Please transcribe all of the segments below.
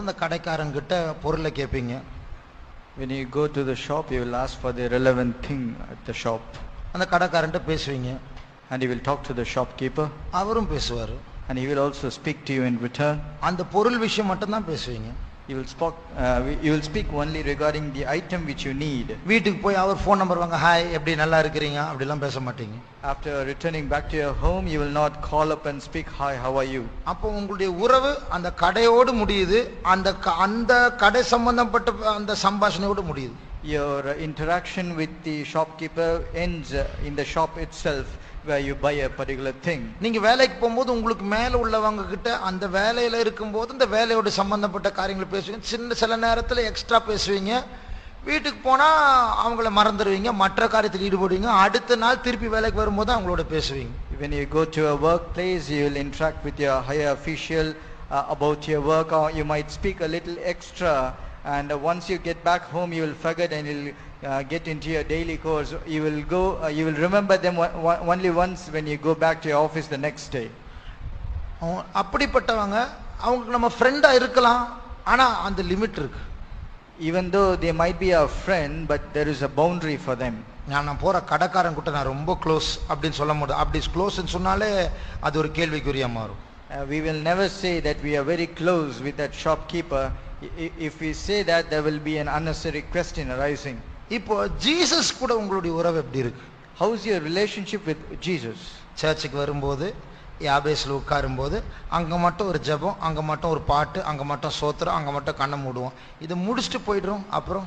அந்த கடைக்காரங்கிட்ட பொருளை கேட்பீங்க When you go to the shop, you will ask for the relevant thing at the shop. அந்த கடைக்காரன்ட்ட பேசுவீங்க And you will talk to the shopkeeper. அவரும் பேசுவார் And he will also speak to you in return. அந்த பொருள் விஷயம் மட்டும்தான் பேசுவீங்க You will, spoke, uh, you will speak only regarding the item which you need. வீட்டுக்கு போய் அவர் ஃபோன் நம்பர் வாங்க ஹாய் எப்படி நல்லா இருக்கிறீங்க அப்படிலாம் பேச மாட்டீங்க After returning back to your home, you will not call up and speak, Hi, how are you? அப்போ உங்களுடைய உறவு அந்த கடையோடு முடியுது அந்த அந்த கடை சம்பந்தப்பட்ட அந்த சம்பாஷணையோடு முடியுது Your uh, interaction with the shopkeeper ends uh, in the shop itself where you buy a particular thing. நீங்க வேலைக்கு போகும்போது உங்களுக்கு மேல உள்ளவங்க கிட்ட அந்த வேலையில இருக்கும்போது இந்த வேலையோட சம்பந்தப்பட்ட காரியங்களை பேசுவீங்க சின்ன சில நேரத்துல எக்ஸ்ட்ரா பேசுவீங்க வீட்டுக்கு போனா அவங்கள மறந்துடுவீங்க மற்ற காரியத்தில் ஈடுபடுவீங்க அடுத்த நாள் திருப்பி வேலைக்கு வரும்போது அவங்களோட பேசுவீங்க When you go to a workplace, you will interact with your higher official uh, about your work, or you might speak a little extra. And uh, once you get back home, you will forget and you'll uh, get into your daily course. You will go, uh, you will remember them only once when you go back to your office the next day. அப்படிப்பட்டவங்க அவங்களுக்கு நம்ம ஃப்ரெண்டா இருக்கலாம் ஆனா அந்த limit இருக்கு Even though they might be our friend, but there is a boundary for them. நான் நான் போற கடைக்காரன் கிட்ட நான் ரொம்ப க்ளோஸ் அப்படின்னு சொல்ல முடியும் அப்படி க்ளோஸ்ன்னு சொன்னாலே அது ஒரு கேள்விக்குறியா மாறும் Uh, we will never say that we are very close with that shopkeeper. I- i- If we say that, there will be an unnecessary question arising. இப்போ ஜீசஸ் கூட உங்களுடைய உறவு எப்படி இருக்கு? How is your relationship with Jesus? சர்ச்சுக்கு வரும்போது யாபேஸில் உட்காரும்போது அங்கே மட்டும் ஒரு ஜெபம் அங்கே மட்டும் ஒரு பாட்டு அங்கே மட்டும் சோத்திரம் அங்கே மட்டும் கண்ணை மூடுவோம். இதை முடிச்சுட்டு போயிடுறோம் அப்புறம்?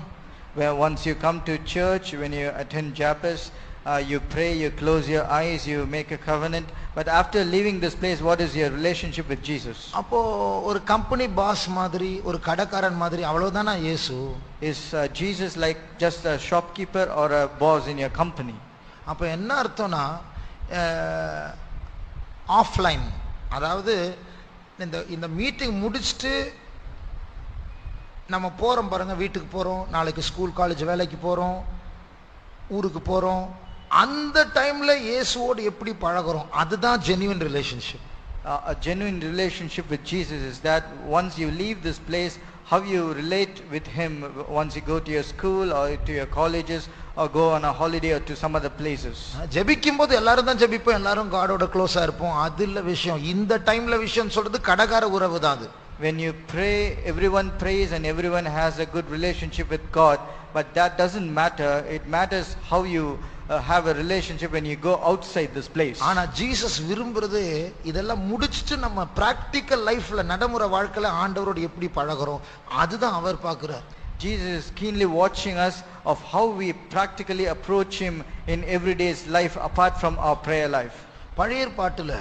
Where once you come to church, when you attend Japas, uh, you pray, you close your eyes, you make a covenant. But after leaving this place, what is your relationship with Jesus? அப்போ ஒரு company pass மாதிரி ஒரு கடைக்காரன் மாதிரி அவ்வளவுதானா இயேசு Is uh, Jesus like just a shopkeeper or a boss in your company? அப்போ என்ன அர்த்தம்னா ஆஃப்லைன் அதாவது இந்த இந்த மீட்டிங் முடிச்சுட்டு நம்ம போகிறோம் பாருங்க வீட்டுக்கு போகிறோம் நாளைக்கு ஸ்கூல் காலேஜ் வேலைக்கு போகிறோம் ஊருக்கு போகிறோம் அந்த டைமில் இயேசுவோடு எப்படி பழகுறோம் அதுதான் genuine relationship Uh, a genuine relationship with Jesus is that once you leave this place, how you relate with Him once you go to your school or to your colleges or go on a holiday or to some other places. ஜெபிக்கும் போது எல்லாரும் தான் ஜெபிப்போம் எல்லாரும் காடோட க்ளோஸாக இருப்போம் அது இல்லை விஷயம் இந்த டைமில் விஷயம் சொல்கிறது கடைக்கார உறவு தான் அது When you pray, everyone prays and everyone has a good relationship with God, but that doesn't matter. It matters how you uh, have a relationship when you go outside this place. ஆனா Jesus விரும்புறது இதெல்லாம் முடிச்சுட்டு நம்ம practical லைஃப்ல நடைமுறை வாழ்க்கையில ஆண்டவரோடு எப்படி பழகுறோம் அதுதான் அவர் பார்க்கிறார் Jesus is keenly watching us of how we practically approach Him in everyday's life apart from our prayer life. பழைய ஏற்பாட்டுல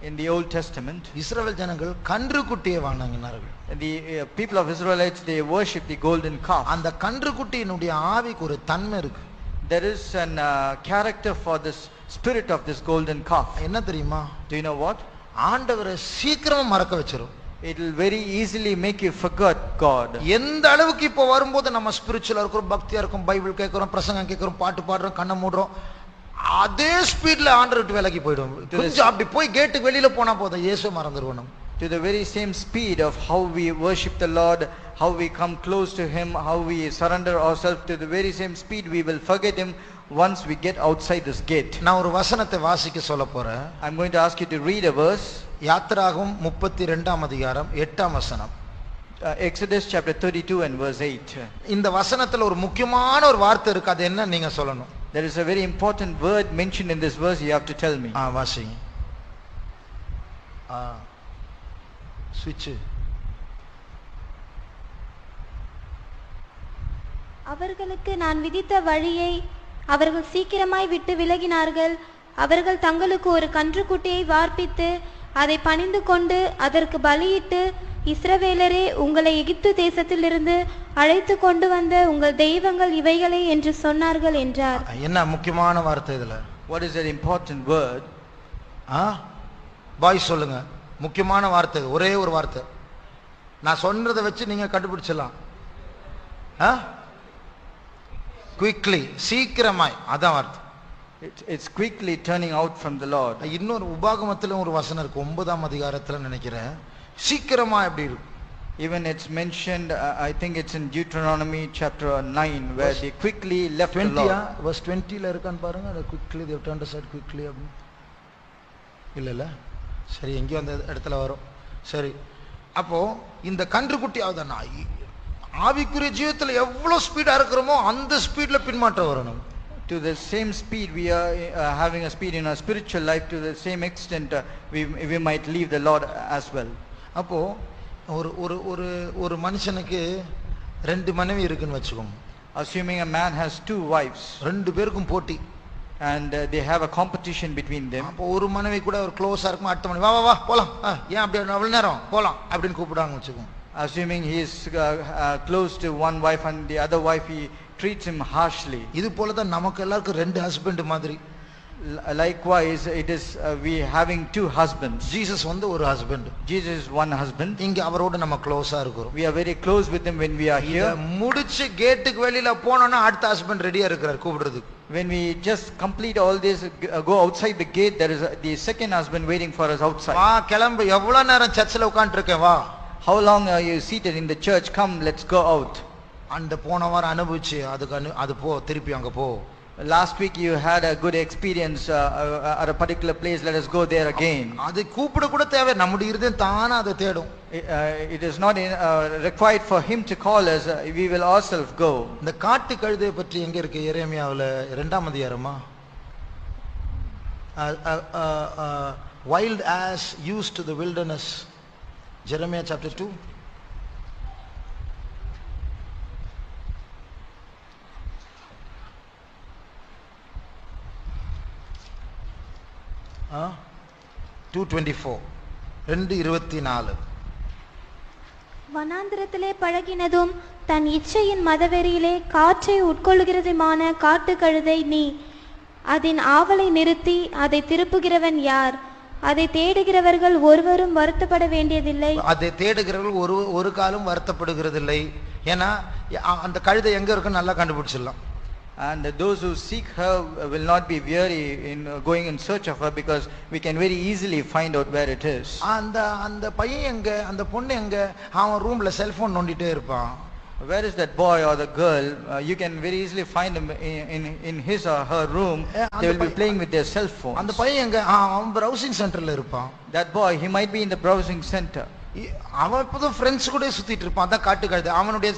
In the Old Testament, இஸ்ரவேல் ஜனங்கள் கன்று குட்டியை வணங்கினார்கள் the uh, people of Israelites, they worship the golden calf. அந்த கன்று குட்டியினுடைய ஆவிக்கு ஒரு தன்மை இருக்கு There is an uh, character for this spirit of this golden calf. என்ன தெரியுமா Do you know what? ஆண்டவரை சீக்கிரமா மறக்க வச்சிரும் It will very easily make you forget God. எந்த அளவுக்கு இப்போ வரும்போது நம்ம ஸ்பிரிச்சுவலா இருக்கிறோம் பக்தியா இருக்கும் பைபிள் கேட்கிறோம் பிரசங்கம் கேட்கிறோம் பாட்டு பாடுறோம் கண்ணை மூடுறோம் அதே ஸ்பீட்ல ஆண்டவர் விட்டு விலகி போயிடும் கொஞ்சம் அப்படி போய் கேட்டுக்கு வெளியில போனா போதும் இயேசு மறந்துடுவோம் நம்ம To the very same speed of how we worship the Lord, how we come close to Him, how we surrender ourselves to the very same speed, we will forget Him once we get outside this gate. நான் ஒரு வசனத்தை வாசிக்க சொல்ல போறேன் I'm going to ask you to read a verse, முப்பத்தி ரெண்டாம் அதிகாரம் எட்டாம் வசனம் uh, Exodus chapter 32 and verse 8. இந்த வசனத்துல ஒரு முக்கியமான ஒரு வார்த்தை இருக்கு அது என்ன நீங்க சொல்லணும் There is a very important word mentioned in this verse, you have to tell me. ஆ வாசிங்க ஆ சுவிட்ச் அவர்களுக்கு நான் விதித்த வழியை அவர்கள் சீக்கிரமாய் விட்டு விலகினார்கள். அவர்கள் தங்களுக்கு ஒரு கன்றுக்குட்டியை வார்ப்பித்து அதை பணிந்து கொண்டு அதற்கு பலியிட்டு இஸ்ரவேலரே உங்களை எகிப்து தேசத்திலிருந்து அழைத்து கொண்டு வந்த உங்கள் தெய்வங்கள் இவைகளே என்று சொன்னார்கள் என்றார். என்ன முக்கியமான வார்த்தை இதுல? What is that important word? Ah boy சொல்லுங்க. முக்கியமான வார்த்தை. ஒரே ஒரு வார்த்தை. நான் சொன்னதை வச்சு நீங்க கண்டுபிடிச்சிடலாம். ஆ? குயிக்லி சீக்கிரமாய் அதான் வார்த்தை. It's quickly turning out from the Lord. இன்னொரு உபாகமத்துல ஒரு வசனம் இருக்கு ஒன்பதாம் அதிகாரத்துல நினைக்கிறேன். சீக்கிரமா எப்படி இருக்கும் Even it's mentioned, uh, I think it's in Deuteronomy chapter 9, where Verse they quickly left the டுவெண்ட்டியா Lord. வர்ஸ் டுவெண்ட்டியில் இருக்கான்னு பாருங்க அதை quickly they turn side quickly அப்படின்னு இல்லைல்ல சரி எங்கேயோ அந்த இடத்துல வரும் சரி அப்போ இந்த கன்றுக்குட்டி ஆகுதான் ஆவிக்குரிய ஜீவிதத்தில் எவ்வளோ ஸ்பீடாக இருக்கிறோமோ அந்த ஸ்பீடில் பின்மாற்றம் வரணும் To the same speed we are uh, having a speed in our spiritual life, to the same extent uh, we, we might leave the Lord as well. அப்போ ஒரு ஒரு ஒரு ஒரு மனுஷனுக்கு ரெண்டு மனைவி இருக்குன்னு வச்சுக்கோங்க. Assuming a man has two wives. ரெண்டு பேருக்கும் போட்டி. And uh, they have a competition between them, அப்போ ஒரு மனைவி கூட ஒரு க்ளோஸாக இருக்கும்? அடுத்த மனைவி வா வா வா போகலாம் ஏன் அப்படி அவ்வளோ நேரம்? போகலாம் அப்படின்னு கூப்பிடாங்க வச்சுக்கோங்க. Assuming he is uh, uh, close to one wife and the other wife he treats him harshly. இது போல தான் நமக்கு எல்லாருக்கும் ரெண்டு ஹஸ்பண்ட் மாதிரி. Likewise, it is uh, we having two husbands. Jesus வந்து ஒரு husband Jesus is one husband. இங்க அவரோட நம்ம க்ளோஸா இருக்கிறோம் We are very close with him when we are here. முடிச்சு கேட்டுக்கு வெளியில போனோம்னா அடுத்த ஹஸ்பண்ட் ரெடியா இருக்கிறார் கூப்பிடுறதுக்கு When we just complete all this, uh, go outside the gate, there is a, the second husband waiting for us outside. வா கிளம்பு எவ்வளவு நேரம் சர்ச்சில் உட்காந்துருக்கேன் வா How long are you seated in the church? Come, let's go out. அந்த போன வாரம் அனுபவிச்சு அதுக்கு அது போ திருப்பி அங்க போ Last week you had a good experience uh, uh, at a particular place. Let us go there again. அது கூப்பிட கூட தேவை நம்முடைய இருதயம் தானா அதை தேடும் I- uh, it is not in, uh, required for him to call us. Uh, we will ourselves go. இந்த காட்டு கழுதை பற்றி எங்க இருக்கு எரேமியாவுல இரண்டாம் அதிகாரமா wild ass used to the wilderness Jeremiah chapter two two twenty four ரெண்டு இருபத்தி நாலு. வனாந்திரத்திலே பழகினதும் தன் இச்சையின் மதவெறியிலே காற்றை உட்கொள்கிறதுமான காட்டுக்கழுதை நீ அதன் ஆவலை நிறுத்தி அதை திருப்புகிறவன் யார்? அதை தேடுகிறவர்கள் ஒருவரும் வருத்தப்பட வேண்டியதில்லை. அதை தேடுகிறவர்கள் ஒரு ஒரு காலம் வருத்தப்படுகிறதில்லை. ஏன்னா அந்த கழுதை எங்க இருக்குன்னு நல்லா கண்டுபிடிச்சிடலாம். And those who seek her will not be weary in uh, going in search of her because we can very easily find out where it is. அந்த அந்த பையன் எங்க அந்த பொண்ணு எங்க அவன் ரூம்ல செல்போன் நோண்டிட்டே இருப்பான் Where is that boy or the girl? Uh, you can very easily find them in, in, in his or her room. Eh, அந்த They will be by- playing with their cell phones. அந்த பையன் எங்க ஆ, அவன் browsing சென்டர்ல இருப்பான் That boy, he might be in the browsing center. அவன் இப்போதும் friends கூட சுத்திட்டு இருப்பான். அதான் காட்டு கழுதை அவனுடைய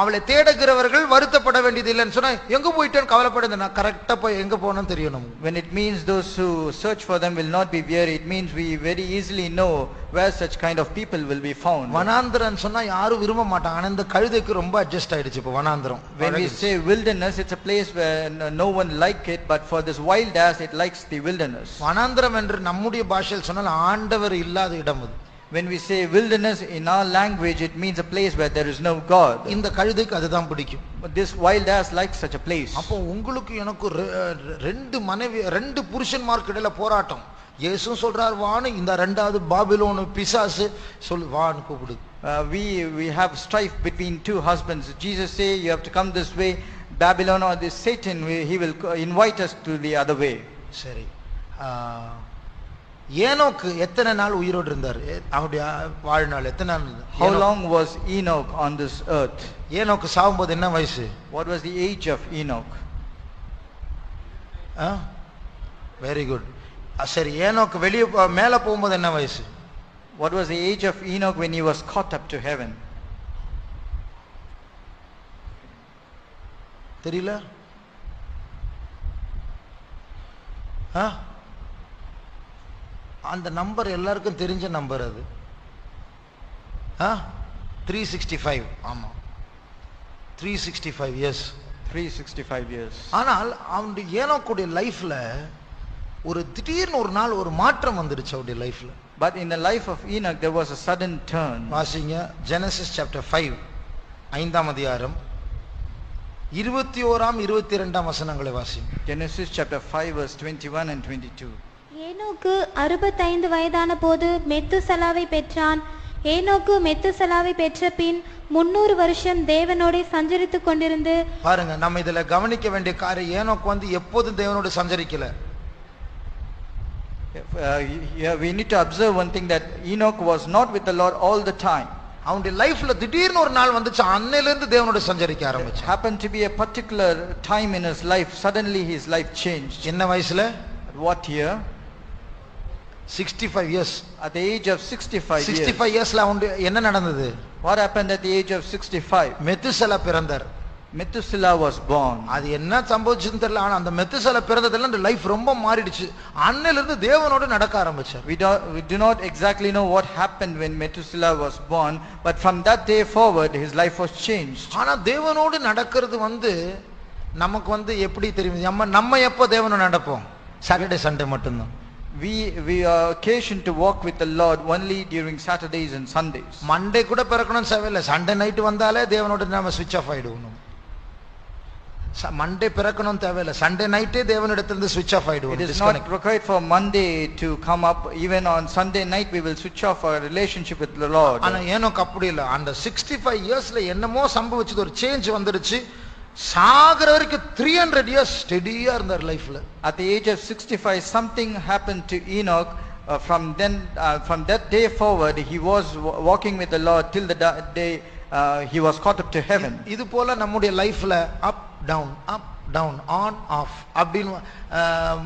அவளை தேடுகிறவர்கள் வருத்தப்பட வேண்டியது இல்லைன்னு சொன்னா எங்க போயிட்டேன்னு கவலைப்படுது நான் கரெக்டா போய் எங்க போகணும்னு தெரியும் நமக்கு When it means those who search for them will not be weary, it means we very easily know where such kind of people will be found. வனாந்திரம் சொன்னா யாரும் விரும்ப மாட்டாங்க ஆனா இந்த கழுதைக்கு ரொம்ப அட்ஜஸ்ட் ஆயிடுச்சு இப்போ வனாந்திரம். When we say wilderness, it's a place where no one like it, but for this wild ass, it likes the wilderness. வனாந்திரம் என்று நம்முடைய பாஷையில் சொன்னால் ஆண்டவர் இல்லாத இடம் அது. When we say wilderness in our language, it means a place where there is no God. இந்த கழுதைக்கு அதுதான் பிடிக்கும் But this wild ass likes such a place. அப்போ உங்களுக்கு எனக்கு ரெ- ரெண்டு மனைவி ரெண்டு புருஷன்மார்க்கு இடையில போராட்டம் இயேசுவும் சொல்றார் வான்னு இந்த ரெண்டாவது பாபிலோனு பிசாசு சொல்லு வான்னு கூப்பிடுது Uh, we, we have strife between two husbands. Jesus say you have to come this way. Babylon or this Satan, we- he will co- invite us to the other way. சரி ஆ, ஏனோக்கு எத்தனை நாள் உயிரோடு இருந்தார் ஏ- அவருடைய வாழ்நாள் எத்தனை நாள் இருந்தது? How ஏனோக்கு- long was Enoch on this earth? ஏனோக்கு சாகும்போது என்ன வயசு What was the age of Enoch? Very good சரி ஏனோக்கு வெளியே போ- மேல போகும்போது என்ன வயசு What was the age of Enoch when he was caught up to heaven? தெரியல ஆ? அந்த நம்பர் எல்லாருக்கும் தெரிஞ்ச நம்பர் அது. த்ரீ சிக்ஸ்டி ஃபைவ் ஆமாம் three sixty five years 365 years. ஆனால் அவனுடைய ஏனோக்குடைய லைஃப்ல ஒரு திடீர்னு ஒரு நாள் ஒரு மாற்றம் வந்துடுச்சு அவருடைய லைஃப்ல But in the life of Enoch, there was a sudden turn. வாசிங்க ஜெனசிஸ் சாப்டர் ஃபைவ் ஐந்தாம் அதிகாரம் இருபத்தி ஓராம் இருபத்தி ரெண்டாம் வசனங்களை வாசிங்க. Genesis chapter 5, verse 21 and 22. ஏனோக்கு அறுபத்தைந்து வயதான போது மெத்துசலாவை பெற்றான் ஏனோக்கு மெத்துசலாவை பெற்ற பின் முன்னூறு வருஷம் தேவனோடே சஞ்சரித்துக் கொண்டிருந்து பாருங்க நம்ம இதுல கவனிக்க வேண்டிய காரியம் ஏனோக்கு வந்து எப்போதும் தேவனோட சஞ்சரிக்கல Uh, we need to observe one thing that Enoch was not with the Lord all the time. அவனுடைய லைஃப்ல திடீர்னு ஒரு நாள் வந்துச்சு அன்னையில இருந்து தேவனோட சஞ்சரிக்க It ஆரம்பிச்சான் happened to be a particular time in his life. Suddenly his life changed. என்ன வயசுல At what year? Sixty five years At the age of 65 sixty years. Five இயர்ஸ்ல அவனுடைய என்ன நடந்தது? What happened at the age of 65? Methuselah பிறந்தார். Methuselah was born. அது என்ன சம்பவிச்சுன்னு தெரியல ஆனா அந்த மெத்துசலா பிறந்ததுல அந்த லைஃப் ரொம்ப மாறிடுச்சு. அன்னையில இருந்து தேவனோட நடக்க ஆரம்பிச்சார். We do, we do not exactly know what happened when Methuselah was born, but from that day forward, his life was changed. ஆனா தேவனோடு நடக்கிறது வந்து நமக்கு வந்து எப்படி தெரியும் நம்ம நம்ம எப்போ தேவனோடு நடப்போம்? சாட்டர்டே சண்டே மட்டும்தான். We, we are occasioned to walk with the Lord only during Saturdays and Sundays. Monday கூட பிறக்கணும் தேவையில்லை சண்டே நைட்டு வந்தாலே தேவனோட நம்ம சுவிச் ஆஃப் ஆயிடுவோம் மண்டே பிறக்கணும் தேவையில்லை சண்டே நைட்டே தேவனிடத்திலிருந்து சுவிச் ஆஃப் It ஆயிடுவோம் is disconnect. not required for Monday to come up. Even on Sunday night, we will switch off our relationship with the Lord. ஆனா ஏனோக்கு அப்படி இல்லை அந்த சிக்ஸ்டி ஃபைவ் இயர்ஸ்ல என்னமோ சம்பவிச்சது ஒரு சேஞ்ச் வந்துருச்சு சாகிற வரைக்கும் த்ரீ ஹண்ட்ரட் இயர்ஸ் ஸ்டெடியா இருந்தார் லைஃப்ல At the age of 65, something happened to Enoch. Uh, from then, uh, from that day forward, he was wa- walking with the Lord till the da- day uh, he was caught up to heaven. இது போல நம்முடைய லைஃப்ல up down up down on off அப்படின்னு ஆஹ்,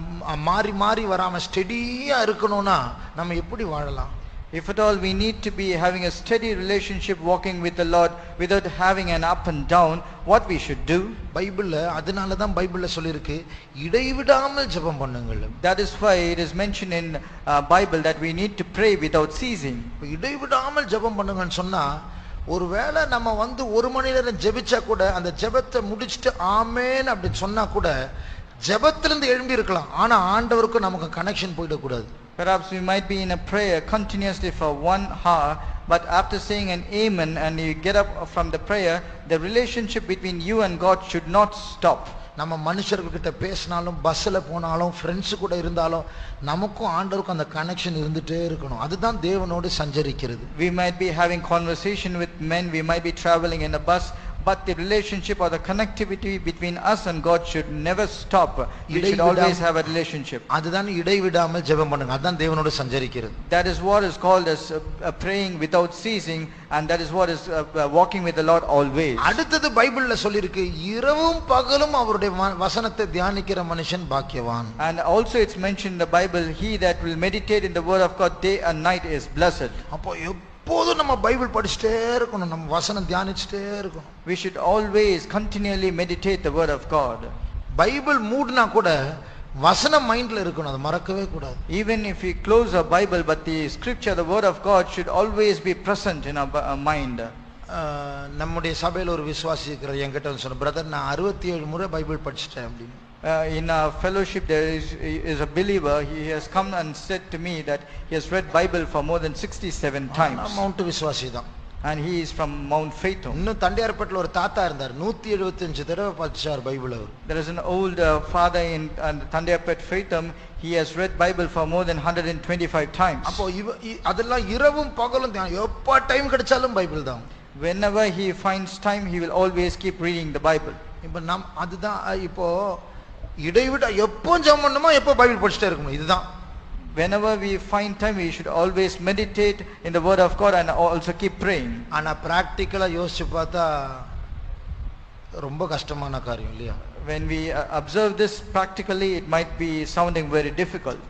மாறி மாறி வராம ஸ்டெடியா இருக்கணும்னா நம்ம எப்படி வாழலாம் If at all we need to be having a steady relationship walking with the Lord without having an up and down, what we should do? பைபிள்ல அதனால தான் பைபிள்ல சொல்லியிருக்கு இடைவிடாமல் ஜெபம் பண்ணுங்கள் That is why it is mentioned in uh, Bible that we need to pray without ceasing. இப்ப இடைவிடாமல் ஜெபம் பண்ணுங்கன்னு சொன்னா ஒருவேளை நம்ம வந்து ஒரு மணி நேரம் ஜெபிச்சா கூட அந்த ஜெபத்தை முடிச்சுட்டு ஆமேன் அப்படின்னு சொன்னா கூட ஜெபத்திலிருந்து எழும்பி இருக்கலாம் ஆனா ஆண்டவருக்கும் நமக்கு கனெக்ஷன் போயிடக்கூடாது Perhaps we might be in a prayer continuously for one hour, but after saying an amen and you get up from the prayer, the relationship between you and God should not stop. நம்ம மனுஷர்கிட்ட பேசினாலும் பஸ்ஸில் போனாலும் friends கூட இருந்தாலும் நமக்கும் ஆண்டவருக்கும் அந்த connection இருந்துட்டே இருக்கணும் அதுதான் தேவனோடு சஞ்சரிக்கிறது We might be having conversation with men, we might be traveling in a bus, but the relationship or the connectivity between us and God should never stop. We should always have a relationship. அதுதான் இடைவிடாமல் ஜெபம் பண்ணுங்க அதுதான் தேவனோடு சஞ்சரிக்கிறது That is what is called as uh, uh, praying without ceasing, and that is what is uh, uh, walking with the Lord always. அடுத்தது பைபிள்ல சொல்லியிருக்கு இரவும் பகலும் அவருடைய வசனத்தை தியானிக்கிற மனுஷன் பாக்கியவான் And also it's mentioned in the Bible, he that will meditate in the word of God day and night is blessed. அப்போ எப்போதும் நம்ம பைபிள் படிச்சுட்டே இருக்கணும். நம்ம வசனம் தியானிச்சுட்டே இருக்கணும். We should always continually meditate the word of God. Bible மூடினா கூட வசனம் மைண்ட்ல இருக்கணும். அதை மறக்கவே கூடாது. Even if we close our Bible, but the scripture, the word of God should always be present in our our mind. நம்முடைய சபையில் ஒரு விசுவாசி இருக்கிற என்கிட்ட சொன்ன பிரதர் நான் அறுபத்தி ஏழு முறை பைபிள் படிச்சிட்டேன் அப்படின்னு. Uh, in our fellowship, there is, is a believer, he has come and said to me that he has read Bible for more than 67 times. Mount விசுவாசி தான் And he is from Mount Phaethon. இன்னும் தண்டையார்பேட்டில் ஒரு தாத்தா இருந்தார் நூத்தி எழுபத்தஞ்சு தடவை படிச்சார் Bible our There is an old uh, father in uh, Tandiyapet Phaethon. He has read Bible for more than 125 times. அப்போ இவ இ- அதெல்லாம் இரவும் பகலும் தியானம். எப்ப டைம் கிடைச்சாலும் பைபிள் தான் Whenever he finds time, he will always keep reading the Bible. இப்போ நம் அதுதான் அஹ், இப்போ இடைவிட எப்போ ஜெபம் பண்ணுமோ எப்போ பைபிள் படிச்சுட்டே இருக்கணும் இதுதான் Whenever we find time, we should always meditate in the Word of God and also keep praying. ஆனா பிராக்டிக்கலா யோசிச்சு பார்த்தா ரொம்ப கஷ்டமான காரியம் இல்லையா When we uh, observe this practically, it might be sounding very difficult.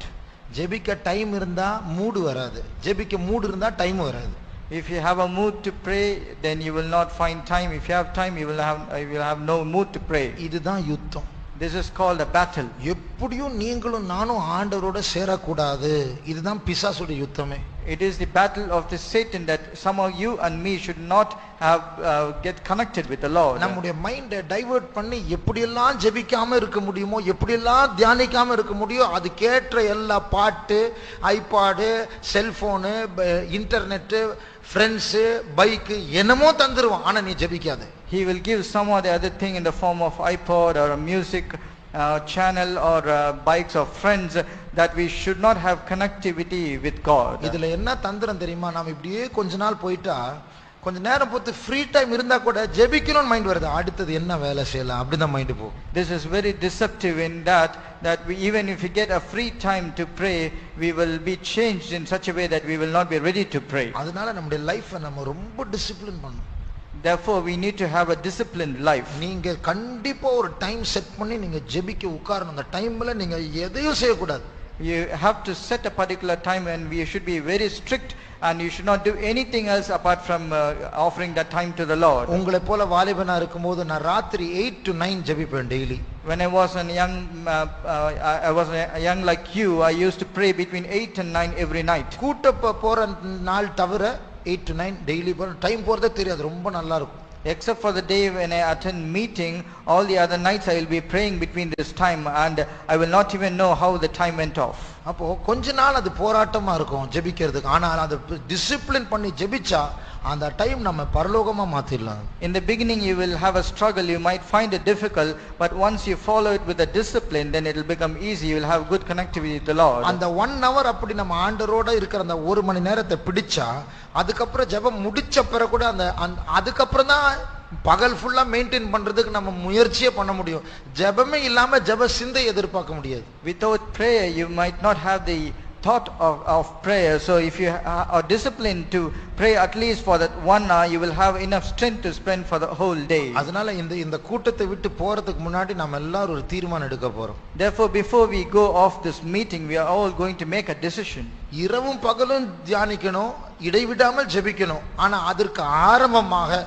ஜெபிக்க டைம் இருந்தா மூடு வராது ஜெபிக்க மூடு இருந்தா டைம் வராது If you have a mood to pray, then you will not find time. If you have time, you will have, uh, you will have no mood to pray. இதுதான் யுத்தம் This is called a battle. எப்படியும் நீங்களும் நானும் ஆண்டவரோட சேரக்கூடாது இதுதான் பிசாசுடைய யுத்தமே It is the battle of the Satan that somehow you and me should not have uh, get connected with the Lord. நம்முடைய மைண்டை டைவர்ட் பண்ணி எப்படியெல்லாம் ஜெபிக்காம இருக்க முடியுமோ எப்படியெல்லாம் தியானிக்காம இருக்க முடியும் அதுக்கேற்ற எல்லா பாட்டு iPod cellphone internet friends bike என்னமோ தந்துருவான் ஆனா நீ ஜெபிக்காத He will give some or the other thing in the form of iPod or a music uh, channel or uh, bikes or friends that we should not have connectivity with God. இதுல என்ன தந்திரம் தெரியுமா நாம் இப்படியே கொஞ்ச நாள் போயிட்டா கொஞ்ச நேரம் பொறுத்து ஃப்ரீ டைம் இருந்தா கூட ஜெபிக்கணும்னு மைண்ட் வருது அடுத்தது என்ன வேலை செய்யலாம் அப்படிதான் மைண்ட் போகும் very deceptive in that that we, even if we get a free time to pray, we will be changed in such a way that we will not be ready to pray. அதனால நம்முடைய லைஃப்பை நம்ம ரொம்ப discipline பண்ணணும் Therefore, we need to have a disciplined life. நீங்க கண்டிப்பா ஒரு time set பண்ணி நீங்க ஜெபிக்க உட்காரணும் அந்த டைம்ல நீங்க எதையும் செய்யக்கூடாது You have to set a particular time and we should be very strict and you should not do anything else apart from uh, offering that time to the Lord. உங்களை போல வாலிபனா இருக்கும்போது நான் ராத்திரி eight to nine ஜெபிப்பேன் daily When I was a young, uh, uh, I was a young like you, I used to pray between 8 and 9 every night. கூட்ட போற நாள் தவிர eight to nine daily போற டைம் போறதே தெரியாது ரொம்ப நல்லா இருக்கும் Except for the day when I attend meeting, all the other nights I will be praying between this time and I will not even know how the time went off. அப்போ கொஞ்ச நாள் அது போராட்டமா இருக்கும் ஜெபிக்கிறதுக்கு ஆனால் அது டிசிப்ளின் பண்ணி ஜெபிச்சா அந்த டைம் நம்ம பரலோகமா மாத்திடலாம் In the beginning you will have a struggle, you might find it difficult, but once you follow it with a discipline, then it will become easy, you will have good connectivity with the Lord. அந்த one hour அப்படி நம்ம ஆண்டரோட இருக்கிற அந்த ஒரு மணி நேரத்தை பிடிச்சா அதுக்கப்புறம் ஜெபம் முடிச்ச பிறகு கூட அந்த அந்த- அதுக்கப்புறம் தான் பகல் ஃபுல்லா மெயின்டைன் பண்றதுக்கு நம்ம முயற்சியே பண்ண முடியும் ஜெபமே இல்லாம ஜெப சிந்தை எதிர்பார்க்க முடியாது Without prayer, you might not have the thought of, of prayer. So if you are disciplined to pray at least for that one hour, you will have enough strength to spend for the whole day. அதனால இந்த இந்த கூட்டத்தை விட்டு போறதுக்கு முன்னாடி நம்ம எல்லாரும் ஒரு தீர்மானம் எடுக்க போறோம் Therefore, before we go off this meeting, we are all going to make a decision. இரவும் பகலும் தியானிக்கணும் இடைவிடாமல் ஜெபிக்கணும் ஆனா அதற்கு ஆரம்பமாக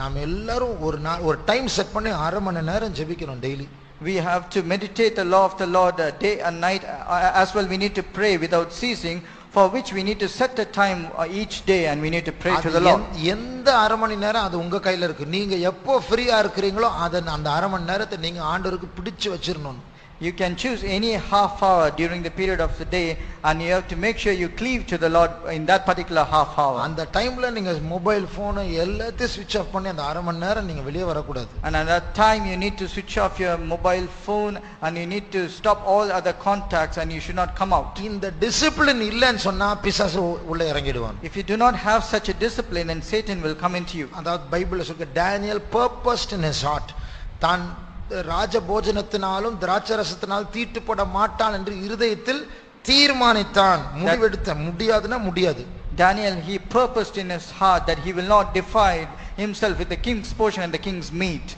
நாம் எல்லாரும் ஒரு நாள் ஒரு டைம் செட் பண்ணி அரை மணி நேரம் ஜெபிக்கணும் daily We have to meditate the law of the Lord uh, day and night. Uh, as well, we need to pray without ceasing, for which we need to set a time uh, each day and we need to pray to the Lord. எந்த- அரை மணி நேரம் அது உங்க கையில இருக்கு நீங்க எப்போ ஃப்ரீயா இருக்கிறீங்களோ அதை அந்த அரை மணி நேரத்தை நீங்க ஆண்டவருக்கு பிடிச்சு வச்சிரணும் You can choose any half hour during the period of the day and you have to make sure you cleave to the Lord in that particular half hour. அந்த டைம்ல நீங்க மொபைல் போனு எல்லாத்தையும் சுவிட்ச் ஆஃப் பண்ணி அந்த அரை மணி நேரம் நீங்க வெளியே வரக்கூடாது And at that time you need to switch off your mobile phone and you need to stop all other contacts and you should not come out. இந்த டிசிப்ளின் இல்லைன்னு சொன்னா பிசாசு உ- உள்ள இறங்கிடுவான் If you do not have such a discipline then Satan will come into you. அதாவது பைபிள்ல சொல்ல Daniel purposed in his heart தான் ராஜ போஜனத்தினாலும் திராட்சரசத்தினால் தீட்டுப்பட மாட்டான் என்று இருதயத்தில் தீர்மானித்தான். முடிவெடுத்த முடியாதுன்னா முடியாது. Daniel, he purposed in his heart that he will not defile himself with the king's portion and the king's meat.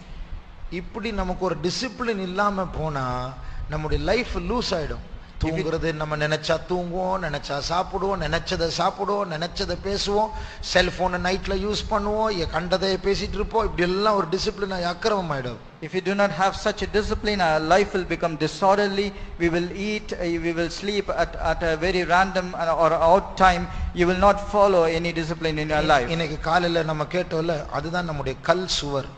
இப்படி நமக்கு ஒரு டிசிப்ளின் இல்லாம போனா நம்முடைய லைஃப் லூஸ் ஆயிடும். தூங்குறது நம்ம நினைச்சா தூங்குவோம் நினைச்சா சாப்பிடுவோம் நினைச்சதை சாப்பிடுவோம் நினைச்சதை பேசுவோம் செல்போனை நைட்ல யூஸ் பண்ணுவோம் கண்டதை பேசிட்டு இருப்போம் இப்படி எல்லாம் ஒரு டிசிப்ளின் அக்கிரமம் ஆயிடும் If you do not have such a discipline, our life will become disorderly. We will eat, uh, we will sleep at, at a very random uh, or odd time. You will not follow any discipline in your life. இன்னைக்கு காலையில நம்ம கேட்டோம்ல அதுதான் நம்முடைய கல் சுவர்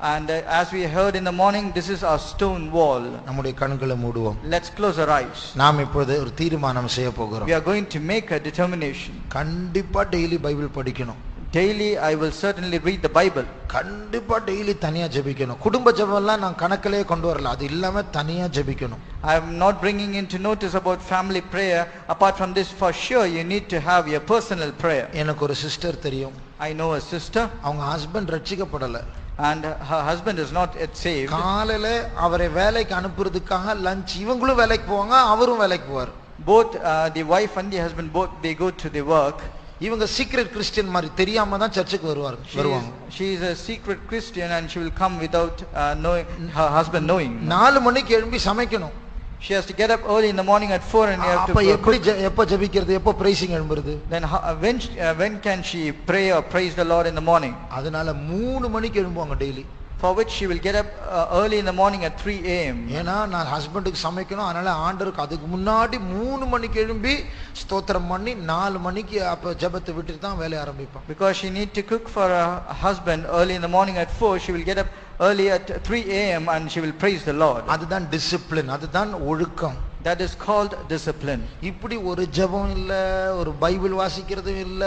And uh, as we heard in the morning, this is our stone wall. நம்முடைய கண்களை மூடுவோம் Let's close our eyes. நாம் இப்பொழுது ஒரு தீர்மானம் செய்ய போகிறோம் We are going to make a determination. கண்டிப்பா டெய்லி பைபிள் படிக்கணும் Daily, I will certainly read the Bible. கண்டிப்பா டெய்லி தனியா ஜெபிக்கணும் குடும்ப ஜெபம்லாம் நான் கணக்கிலே கொண்டு வரல அது இல்லாம தனியா ஜெபிக்கணும் I am not bringing into notice about family prayer. Apart from this, for sure, you need to have your personal prayer. எனக்கு ஒரு சிஸ்டர் தெரியும் I know a sister, அவங்க husband ரட்சிக்கப்படல and her husband is not yet saved. காலையில அவரை வேலைக்கு அனுப்புறதுக்காக lunch இவங்களும் வேலைக்கு போவாங்க அவரும் வேலைக்கு போவார் Both uh, the wife and the husband, both they go to the work. இவங்க சீக்ரெட் கிறிஸ்டியன் மாதிரி தெரியாம தான் சர்ச்சுக்கு வருவார் வருவாங்க she is a secret Christian and she will come without uh, knowing her husband knowing. நாலு மணிக்கு எழும்பி சமைக்கணும் She has to get up early in the morning at four and you have அப்ப to எப்படி cook. ஜெ- எப்ப ஜெபிக்கிறது எப்போ pricing எழும்புறது Then how, uh, when sh- uh, when can she pray or praise the Lord in the morning? அதனால மூணு மணிக்கு எழும்புவாங்க daily For which she will get up uh, early in the morning at 3 a.m. ஏன்னா நான் ஹஸ்பண்டுக்கு சமைக்கணும் அதனால ஆண்டருக்கு அதுக்கு முன்னாடி மூணு மணிக்கு எழும்பி ஸ்தோத்திரம் பண்ணி நாலு மணிக்கு அப்ப ஜெபத்தை விட்டுட்டு தான் வேலைய ஆரம்பிப்பான் Because she need to cook for her husband early in the morning at 4, she will get up early at 3 a.m. and she will praise the Lord. அதுதான் டிசிப்ளின் அதுதான் ஒழுக்கம் That is called discipline. இப்படி ஒரு ஜெபம் இல்ல ஒரு Bible வாசிக்கிறதும் இல்ல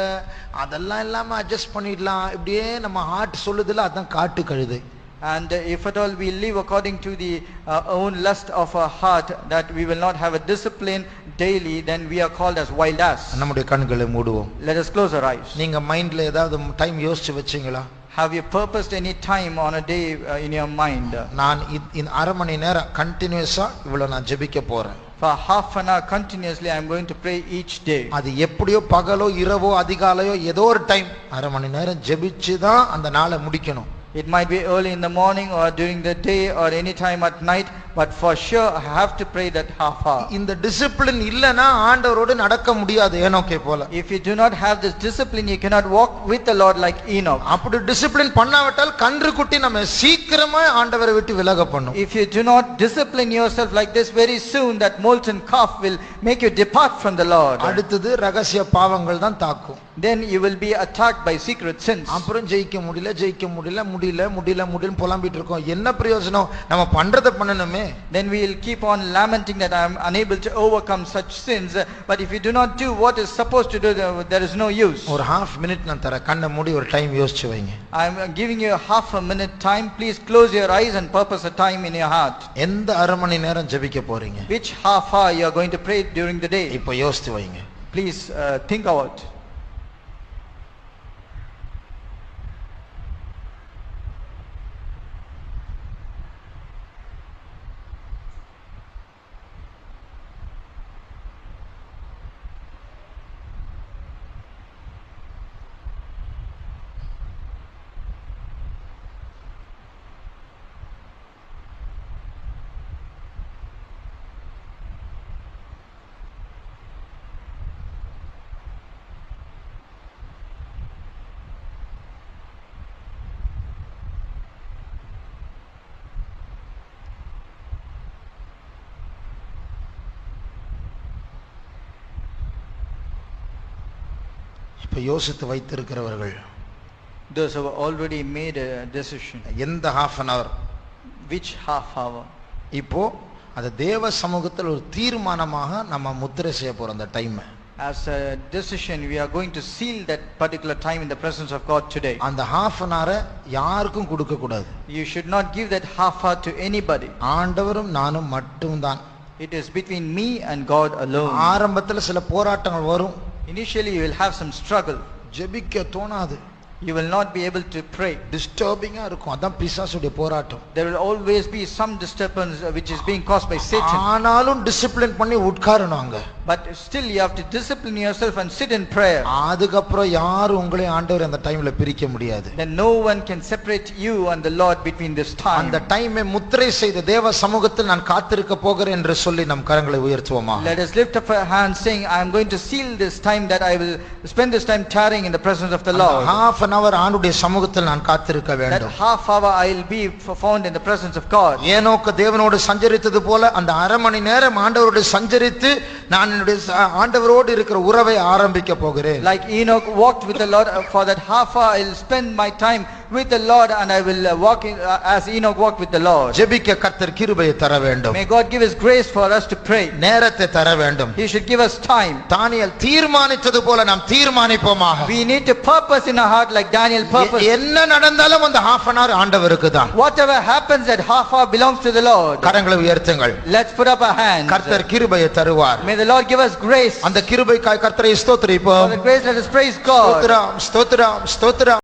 அதெல்லாம் இல்லாம அட்ஜஸ்ட் பண்ணிடலாம் இப்படியே நம்ம ஹார்ட் சொல்லுதுல அதான் காட்டு கழுதை And uh, if at all we live according to the uh, own lust of our heart, that we will not have a discipline daily, then we are called as wild ass. நம்முடைய கண்களை மூடுவோம் Let us close our eyes. நீங்க மைண்ட்ல ஏதாவது time யோசிச்சு வச்சீங்களா Have you purposed any time on a day uh, in your mind? நான் இ- இந்த அரை மணி நேரம் கண்டினியூஸா இவ்வளவு நான் ஜெபிக்க போறேன் For half an hour continuously, I am going to pray each day. அது எப்படியோ பகலோ இரவோ அதிகாலையோ ஏதோ ஒரு டைம் அரை மணி நேரம் ஜெபிச்சு தான் அந்த நாளை முடிக்கணும் It might be early in the morning or during the day or any time at night, but for sure I have to pray that half hour. இந்த டிசிப்ளின் இல்லைன்னா ஆண்டவரோடு நடக்க முடியாது ஏனோக்கே போல If you do not have this discipline, you cannot walk with the Lord like Enoch. அப்படி discipline பண்ணாவிட்டால் கன்று குட்டி நம்ம சீக்கிரமா ஆண்டவரை விட்டு விலக பண்ணும் If you do not discipline yourself like this, very soon that molten calf will make you depart from the Lord. அடுத்தது ரகசிய பாவங்கள் தான் தாக்கும் Then you will be attacked by secret sins. அப்புறம் ஜெயிக்க முடியல ஜெயிக்க முடியல முடியல முடியல முடியல புலம்பிட்டு இருக்கோம் என்ன பிரயோஜனம் நம்ம பண்றதை பண்ணணுமே Then we will keep on lamenting that I am unable to overcome such sins. But if you do not do what is supposed to do, there there is no use. ஒரு ஹாஃப் மினிட் நான் தரேன் கண்ணை மூடி ஒரு time யோசிச்சு வைங்க I am giving you a half a minute time. Please close your eyes and purpose a time in your heart. எந்த அரை மணி நேரம் ஜெபிக்க போறீங்க Which half hour you are going to pray during the day? இப்போ யோசிச்சு வைங்க Please uh, think about. இப்போ யோசித்து வைத்திருக்கிறவர்கள் Those who have already made a decision. எந்த half an hour Which half hour? இப்போ அது தேவ சமூகத்தில் ஒரு தீர்மானமாக நம்ம முத்திரை செய்ய போறோம் அந்த time As a decision, we are going to seal that particular time in the presence of God today. அந்த ஹாஃப் அன் ஹவரை யாருக்கும் கொடுக்க கூடாது You should not give that half hour to anybody. ஆண்டவரும் நானும் மட்டும்தான் It is between me and God alone. ஆரம்பத்துல சில போராட்டங்கள் வரும் initially you will have some struggle ஜெபிக்க தோணாது You will not be able to pray. டிஸ்டர்பிங்கா இருக்கும் அதான் பிசாசுடைய போராட்டம் There will always be some disturbance uh, which is being caused by Satan. ஆனாலும் டிசிப்ளின் பண்ணி உட்காரணும் அங்க But still, you have to discipline yourself and sit in prayer. அதுக்கப்புறம் யாரும் உங்களையும் ஆண்டவர் அந்த டைம்ல பிரிக்க முடியாது Then no one can separate you and the Lord between this time. அந்த டைமை முத்திரை செய்த தேவ சமூகத்தில் நான் காத்திருக்க போகிறேன் என்று சொல்லி நம் கரங்களை உயர்த்துவோமா Let us lift up our hands saying, I am going to seal this time that I will spend this time tarrying in the presence of the Lord. Half an hour ஆண்டுடைய சமூகத்தில் நான் காத்திருக்க That வேண்டும் half hour I will be found in the presence of God. ஏனோக்கு தேவனோடு சஞ்சரித்தது போல அந்த அரை மணி நேரம் ஆண்டவரோடு சஞ்சரித்து நான் என்னுடைய ஆண்டவரோடு இருக்கிற உறவை ஆரம்பிக்க போகிறேன் Like Enoch walked with the Lord, uh, for that half hour I will spend my time with the Lord and I will uh, walk in, uh, as Enoch walked with the Lord. ஜெபிக்க கர்த்தர் கிருபையை தர வேண்டும் May God give us grace for us to pray. நேரத்தை தர வேண்டும் He should give us time. Daniel தீர்மானித்தது போல நாம் தீர்மானிப்போமாக We need to purpose in our heart like Daniel a- purposed. என்ன நடந்தாலும் அந்த ஹாஃப் அன் அவர் ஆண்டவருக்கு தான் Whatever happens, that half hour belongs to the Lord. கரங்களை உயர்த்துங்கள் Let's put up our hands. கர்த்தர் கிருபையை தருவார் May the Lord give us grace. அந்த கிருபைக்காய் கர்த்தரை For ஸ்தோத்திரிப்போம் the grace, let us praise God. ஸ்தோத்திரம் ஸ்தோத்திரம் ஸ்தோத்திரம்